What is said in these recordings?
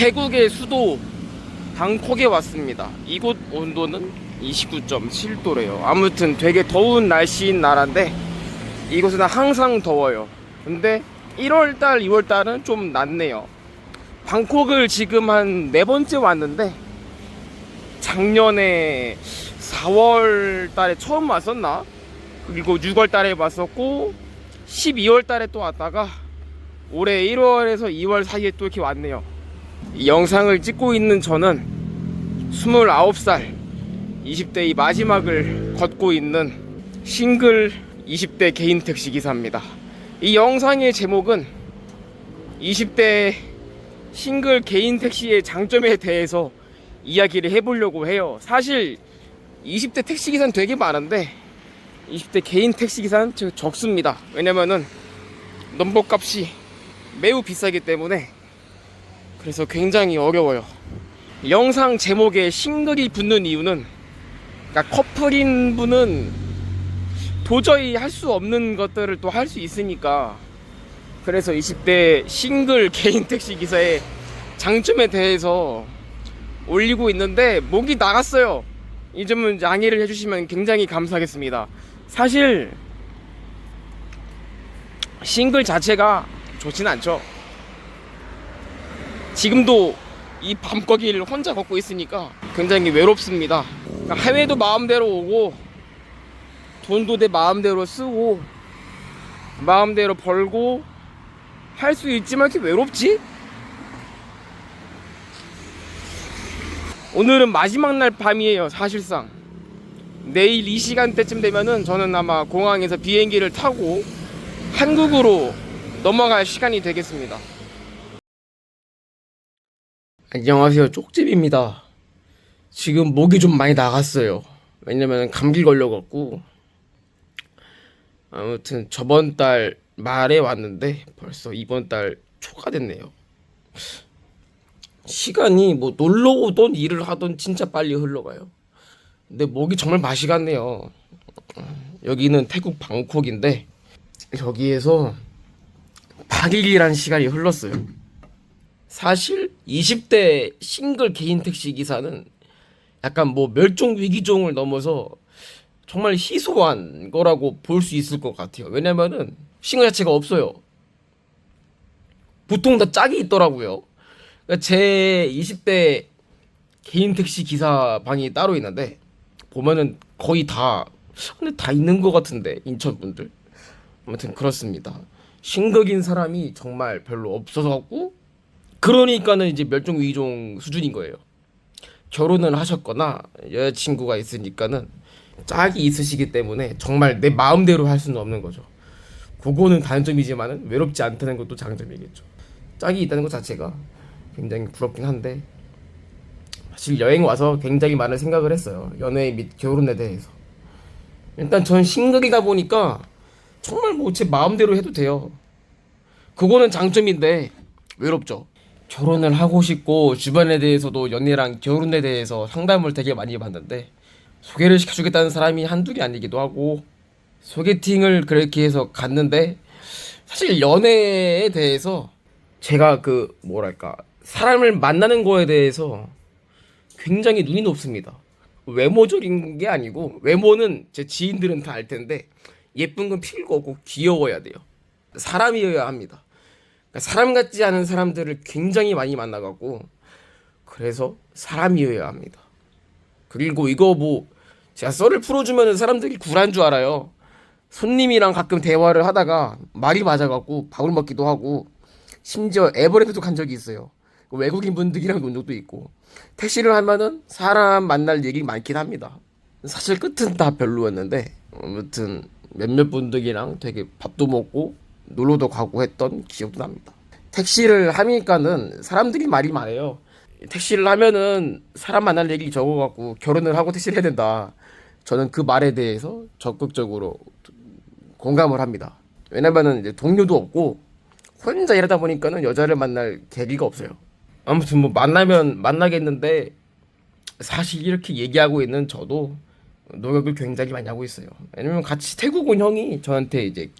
태국의 수도 방콕에 왔습니다. 이곳 온도는 29.7도래요. 아무튼 되게 더운 날씨인 나라인데 이곳은 항상 더워요. 근데 1월달, 2월달은 좀 낫네요. 방콕을 지금 한 네 번째 왔는데 작년에 4월 달에 처음 왔었나? 그리고 6월 달에 왔었고 12월 달에 또 왔다가 올해 1월에서 2월 사이에 또 이렇게 왔네요. 이 영상을 찍고 있는 저는 29살 20대의 마지막을 걷고 있는 싱글 20대 개인 택시 기사입니다. 이 영상의 제목은 20대 싱글 개인 택시의 장점에 대해서 이야기를 해보려고 해요. 사실 20대 택시 기사는 되게 많은데 20대 개인 택시 기사는 저- 적습니다. 왜냐면은 넘버 값이 매우 비싸기 때문에 그래서 굉장히 어려워요. 영상 제목에 싱글이 붙는 이유는 그러니까 커플인 분은 도저히 할 수 없는 것들을 또 할 수 있으니까 그래서 20대 싱글 개인 택시 기사의 장점에 대해서 올리고 있는데 목이 나갔어요. 이 점은 양해를 해주시면 굉장히 감사하겠습니다. 사실 싱글 자체가 좋진 않죠. 지금도 이 밤거기를 혼자 걷고 있으니까 굉장히 외롭습니다. 그러니까 해외도 마음대로 오고 돈도 내 마음대로 쓰고 마음대로 벌고 할 수 있지만 이렇게 외롭지? 오늘은 마지막 날 밤이에요 사실상 내일 이 시간대쯤 되면은 저는 아마 공항에서 비행기를 타고 한국으로 넘어갈 시간이 되겠습니다 안녕하세요 쪽집입니다 지금 목이 좀 많이 나갔어요 왜냐면 감기 걸려갖고 아무튼 저번 달 말에 왔는데 벌써 이번 달 초가 됐네요 시간이 뭐 놀러 오던 일을 하던 진짜 빨리 흘러가요. 근데 목이 정말 맛이 갔네요. 여기는 태국 방콕인데 여기에서 8일이란 시간이 흘렀어요. 사실 20대 싱글 개인 택시 기사는 약간 뭐 멸종 위기종을 넘어서 정말 희소한 거라고 볼 수 있을 것 같아요. 왜냐면은 싱글 자체가 없어요. 보통 다 짝이 있더라고요. 그러니까 제 20대 개인 택시 기사 방이 따로 있는데 보면은 거의 다 근데 다 있는 것 같은데 인천 분들 아무튼 그렇습니다 싱글인 사람이 정말 별로 없어서 갖고 그러니까는 이제 멸종 위기종 수준인 거예요 결혼을 하셨거나 여자친구가 있으니까는 짝이 있으시기 때문에 정말 내 마음대로 할 수는 없는 거죠 그거는 단점이지만은 외롭지 않다는 것도 장점이겠죠 짝이 있다는 것 자체가 굉장히 부럽긴 한데 사실 여행 와서 굉장히 많은 생각을 했어요. 연애 및 결혼에 대해서. 일단 전 싱글이다 보니까 정말 뭐 제 마음대로 해도 돼요. 그거는 장점인데 외롭죠. 결혼을 하고 싶고 주변에 대해서도 연애랑 결혼에 대해서 상담을 되게 많이 받는데 소개를 시켜주겠다는 사람이 한둘이 아니기도 하고 소개팅을 그렇게 해서 갔는데 사실 연애에 대해서 제가 그 뭐랄까 사람을 만나는 거에 대해서 굉장히 눈이 높습니다. 외모적인 게 아니고 외모는 제 지인들은 다 알 텐데 예쁜 건 필요가 없고 귀여워야 돼요. 사람이어야 합니다. 그러니까 사람 같지 않은 사람들을 굉장히 많이 만나갖고 그래서 사람이어야 합니다. 그리고 이거 뭐 제가 썰을 풀어주면 사람들이 굴한 줄 알아요. 손님이랑 가끔 대화를 하다가 말이 맞아갖고 밥을 먹기도 하고 심지어 에버랜드도 간 적이 있어요. 외국인 분들이랑 논 적도 있고 택시를 하면은 사람 만날 얘기 많긴 합니다. 사실 끝은 다 별로였는데 아무튼 몇몇 분들이랑 되게 밥도 먹고 놀러도 가고 했던 기억도 납니다. 택시를 하니까는 사람들이 말이 많아요. 택시를 하면은 사람 만날 얘기 적어갖고 결혼을 하고 택시를 해야 된다. 저는 그 말에 대해서 적극적으로 공감을 합니다. 왜냐면은 이제 동료도 없고 혼자 일하다 보니까는 여자를 만날 계기가 없어요. 아무튼 뭐 만나면 만나겠는데 사실 이렇게 얘기하고 있는 저도 노력을 굉장히 많이 하고 있어요. 왜냐면 같이 태국 온 형이 저한테 이제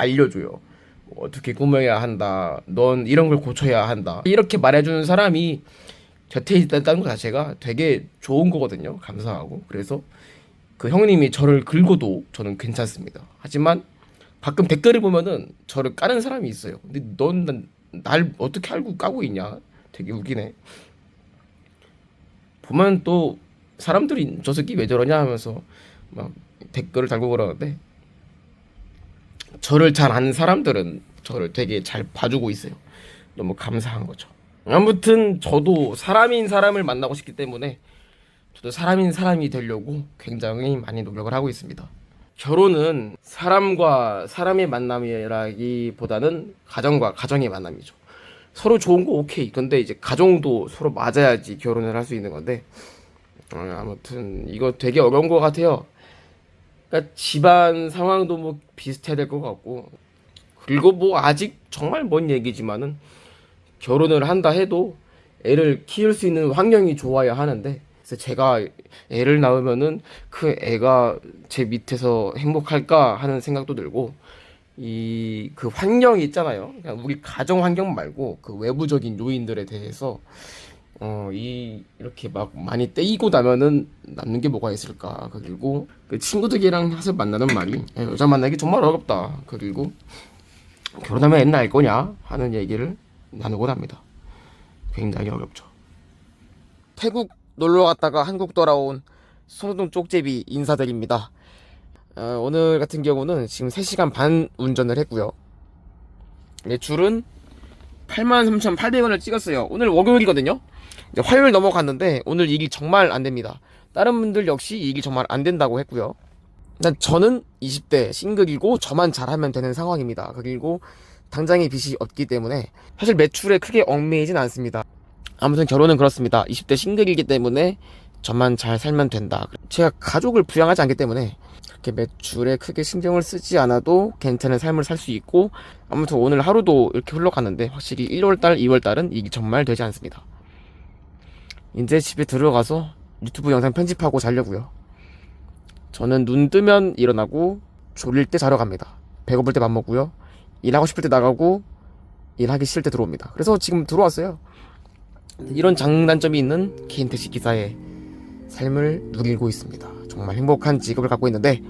알려줘요. 어떻게 꾸며야 한다. 넌 이런 걸 고쳐야 한다. 이렇게 말해주는 사람이 곁에 있다는 것 자체가 되게 좋은 거거든요. 감사하고. 그래서 그 형님이 저를 긁어도 저는 괜찮습니다. 하지만 가끔 댓글을 보면은 저를 까는 사람이 있어요. 근데 넌 날 어떻게 알고 까고 있냐? 되게 웃기네. 보면 또 사람들이 저 새끼 왜 저러냐 하면서 막 댓글을 달고 그러는데 저를 잘 아는 사람들은 저를 되게 잘 봐주고 있어요. 너무 감사한 거죠. 아무튼 저도 사람인 사람을 만나고 싶기 때문에 저도 사람인 사람이 되려고 굉장히 많이 노력을 하고 있습니다. 결혼은 사람과 사람의 만남이라기보다는 가정과 가정의 만남이죠. 서로 좋은 거 오케이. 근데 이제 가정도 서로 맞아야지 결혼을 할 수 있는 건데 어, 아무튼 이거 되게 어려운 것 같아요. 그러니까 집안 상황도 뭐 비슷해야 될 것 같고 그리고 뭐 아직 정말 먼 얘기지만은 결혼을 한다 해도 애를 키울 수 있는 환경이 좋아야 하는데 그래서 제가 애를 낳으면은 그 애가 제 밑에서 행복할까 하는 생각도 들고 이 그 환경이 있잖아요. 그냥 우리 가정 환경 말고 그 외부적인 요인들에 대해서 어, 이, 이렇게 막 많이 떼이고 나면은 남는 게 뭐가 있을까. 그리고 그 친구들이랑 해서 만나는 말이 야, 여자 만나기 정말 어렵다. 그리고 결혼하면 애 낳을 거냐? 하는 얘기를 나누곤 합니다. 굉장히 어렵죠. 태국 놀러 갔다가 한국 돌아온 송동 쪽제비 인사드립니다. 어, 오늘 같은 경우는 지금 3시간 반 운전을 했고요. 매출은 83,800원을 찍었어요. 오늘 월요일이거든요. 화요일 넘어갔는데 오늘 일이 정말 안 됩니다. 다른 분들 역시 일이 정말 안 된다고 했고요. 일단 저는 20대 싱글이고 저만 잘하면 되는 상황입니다. 그리고 당장의 빚이 없기 때문에 사실 매출에 크게 얽매이진 않습니다. 아무튼 결혼은 그렇습니다. 20대 싱글이기 때문에 저만 잘 살면 된다. 제가 가족을 부양하지 않기 때문에 그렇게 매출에 크게 신경을 쓰지 않아도 괜찮은 삶을 살 수 있고 아무튼 오늘 하루도 이렇게 흘러갔는데 확실히 1월달, 2월달은 일이 정말 되지 않습니다. 이제 집에 들어가서 유튜브 영상 편집하고 자려고요. 저는 눈 뜨면 일어나고 졸릴 때 자러 갑니다. 배고플 때 밥 먹고요. 일하고 싶을 때 나가고 일하기 싫을 때 들어옵니다. 그래서 지금 들어왔어요. 이런 장단점이 있는 개인 택시 기사의 삶을 누리고 있습니다. 정말 행복한 직업을 갖고 있는데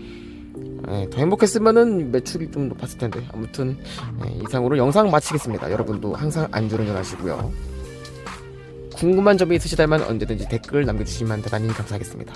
예, 더 행복했으면은 매출이 좀 높았을 텐데 아무튼 예, 이상으로 영상 마치겠습니다. 여러분도 항상 안전운전 하시고요. 궁금한 점이 있으시다면 언제든지 댓글 남겨주시면 대단히 감사하겠습니다.